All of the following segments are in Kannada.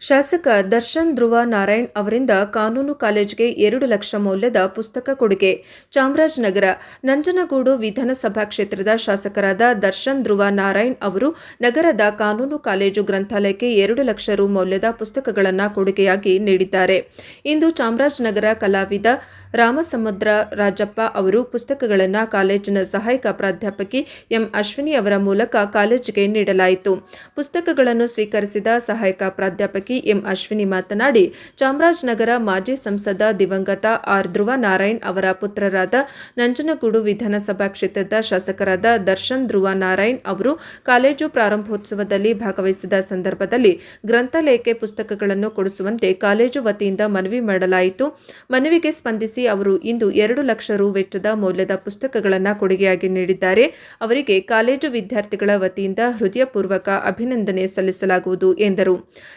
ಶಾಸಕ ದರ್ಶನ್ ಧ್ರುವ ನಾರಾಯಣ್ ಅವರಿಂದ ಕಾನೂನು ಕಾಲೇಜ್ಗೆ ಎರಡು ಲಕ್ಷ ಮೌಲ್ಯದ ಪುಸ್ತಕ ಕೊಡುಗೆ. ಚಾಮರಾಜನಗರ, ನಂಜನಗೂಡು ವಿಧಾನಸಭಾ ಕ್ಷೇತ್ರದ ಶಾಸಕರಾದ ದರ್ಶನ್ ಧ್ರುವ ನಾರಾಯಣ್ ಅವರು ನಗರದ ಕಾನೂನು ಕಾಲೇಜು ಗ್ರಂಥಾಲಯಕ್ಕೆ ಎರಡು ಲಕ್ಷ ರು ಮೌಲ್ಯದ ಪುಸ್ತಕಗಳನ್ನು ಕೊಡುಗೆಯಾಗಿ ನೀಡಿದ್ದಾರೆ. ಇಂದು ಚಾಮರಾಜನಗರ ಕಲಾವಿದ ರಾಮಸಮುದ್ರ ರಾಜಪ್ಪ ಅವರು ಪುಸ್ತಕಗಳನ್ನು ಕಾಲೇಜಿನ ಸಹಾಯಕ ಪ್ರಾಧ್ಯಾಪಕಿ ಎಂ ಅಶ್ವಿನಿ ಅವರ ಮೂಲಕ ಕಾಲೇಜಿಗೆ ನೀಡಲಾಯಿತು. ಪುಸ್ತಕಗಳನ್ನು ಸ್ವೀಕರಿಸಿದ ಸಹಾಯಕ ಪ್ರಾಧ್ಯಾಪಕಿ ಎಂ ಅಶ್ವಿನಿ ಮಾತನಾಡಿ, ಚಾಮರಾಜನಗರ ಮಾಜಿ ಸಂಸದ ದಿವಂಗತ ಆರ್ ಧ್ರುವ ನಾರಾಯಣ್ ಅವರ ಪುತ್ರರಾದ ನಂಜನಗೂಡು ವಿಧಾನಸಭಾ ಕ್ಷೇತ್ರದ ಶಾಸಕರಾದ ದರ್ಶನ್ ಧ್ರುವ ನಾರಾಯಣ್ ಅವರು ಕಾಲೇಜು ಪ್ರಾರಂಭೋತ್ಸವದಲ್ಲಿ ಭಾಗವಹಿಸಿದ ಸಂದರ್ಭದಲ್ಲಿ ಗ್ರಂಥಾಲಯಕ್ಕೆ ಪುಸ್ತಕಗಳನ್ನು ಕೊಡಿಸುವಂತೆ ಕಾಲೇಜು ವತಿಯಿಂದ ಮನವಿ ಮಾಡಲಾಯಿತು. ಮನವಿಗೆ ಸ್ಪಂದಿಸಿ ಅವರು ಇಂದು ಎರಡು ಲಕ್ಷ ರು ವೆಚ್ಚದ ಮೌಲ್ಯದ ಪುಸ್ತಕಗಳನ್ನು ಕೊಡುಗೆಯಾಗಿ ನೀಡಿದ್ದಾರೆ. ಅವರಿಗೆ ಕಾಲೇಜು ವಿದ್ಯಾರ್ಥಿಗಳ ವತಿಯಿಂದ ಹೃದಯಪೂರ್ವಕ ಅಭಿನಂದನೆ ಸಲ್ಲಿಸಲಾಗುವುದು ಎಂದರು.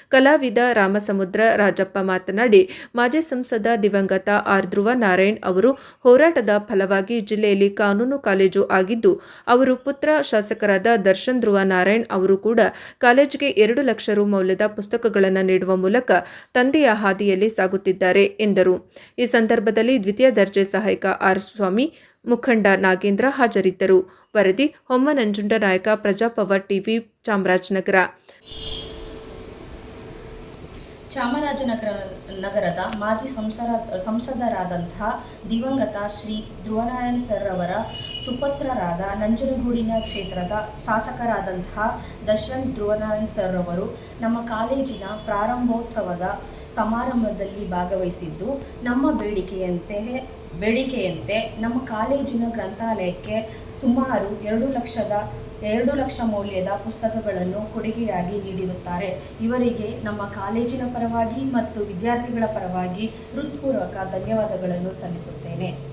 ಕಲಾವಿದ ರಾಮಸಮುದ್ರ ರಾಜಪ್ಪ ಮಾತನಾಡಿ, ಮಾಜಿ ಸಂಸದ ದಿವಂಗತ ಆರ್ ಧ್ರುವ ನಾರಾಯಣ್ ಅವರು ಹೋರಾಟದ ಫಲವಾಗಿ ಜಿಲ್ಲೆಯಲ್ಲಿ ಕಾನೂನು ಕಾಲೇಜು ಆಗಿದ್ದು, ಅವರು ಪುತ್ರ ಶಾಸಕರಾದ ದರ್ಶನ್ ಧ್ರುವ ನಾರಾಯಣ್ ಅವರು ಕೂಡ ಕಾಲೇಜಿಗೆ ಎರಡು ಲಕ್ಷ ರು ಮೌಲ್ಯದ ಪುಸ್ತಕಗಳನ್ನು ನೀಡುವ ಮೂಲಕ ತಂದೆಯ ಹಾದಿಯಲ್ಲಿ ಸಾಗುತ್ತಿದ್ದಾರೆ ಎಂದರು. ಈ ಸಂದರ್ಭದಲ್ಲಿ ದ್ವಿತೀಯ ದರ್ಜೆ ಸಹಾಯಕ ಆರ್ ಸ್ವಾಮಿ ಮುಖಂಡ ನಾಗೇಂದ್ರ ಹಾಜರಿದ್ದರು. ವರದಿ ಹೊಮ್ಮನಂಜುಂಡ ನಾಯಕ ಪ್ರಜಾಪವರ್ ಟಿವಿ ಚಾಮರಾಜನಗರ. ಚಾಮರಾಜನಗರ ನಗರದ ಮಾಜಿ ಸಂಸರ ಸಂಸದರಾದಂತಹ ದಿವಂಗತ ಶ್ರೀ ಧ್ರುವನಾರಾಯಣ ಸರ್ ಅವರ ಸುಪುತ್ರರಾದ ನಂಜನಗೂಡಿನ ಕ್ಷೇತ್ರದ ಶಾಸಕರಾದಂತಹ ದರ್ಶನ್ ಧ್ರುವನಾರಾಯಣ್ ಸರ್ ಅವರು ನಮ್ಮ ಕಾಲೇಜಿನ ಪ್ರಾರಂಭೋತ್ಸವದ ಸಮಾರಂಭದಲ್ಲಿ ಭಾಗವಹಿಸಿದ್ದು, ನಮ್ಮ ಬೇಡಿಕೆಯಂತೆ ಬೇಡಿಕೆಯಂತೆ ನಮ್ಮ ಕಾಲೇಜಿನ ಗ್ರಂಥಾಲಯಕ್ಕೆ ಸುಮಾರು ಎರಡು ಲಕ್ಷದ ಎರಡು ಲಕ್ಷ ಮೌಲ್ಯದ ಪುಸ್ತಕಗಳನ್ನು ಕೊಡುಗೆಯಾಗಿ ನೀಡಿರುತ್ತಾರೆ. ಇವರಿಗೆ ನಮ್ಮ ಕಾಲೇಜಿನ ಪರವಾಗಿ ಮತ್ತು ವಿದ್ಯಾರ್ಥಿಗಳ ಪರವಾಗಿ ಹೃತ್ಪೂರ್ವಕ ಧನ್ಯವಾದಗಳನ್ನು ಸಲ್ಲಿಸುತ್ತೇನೆ.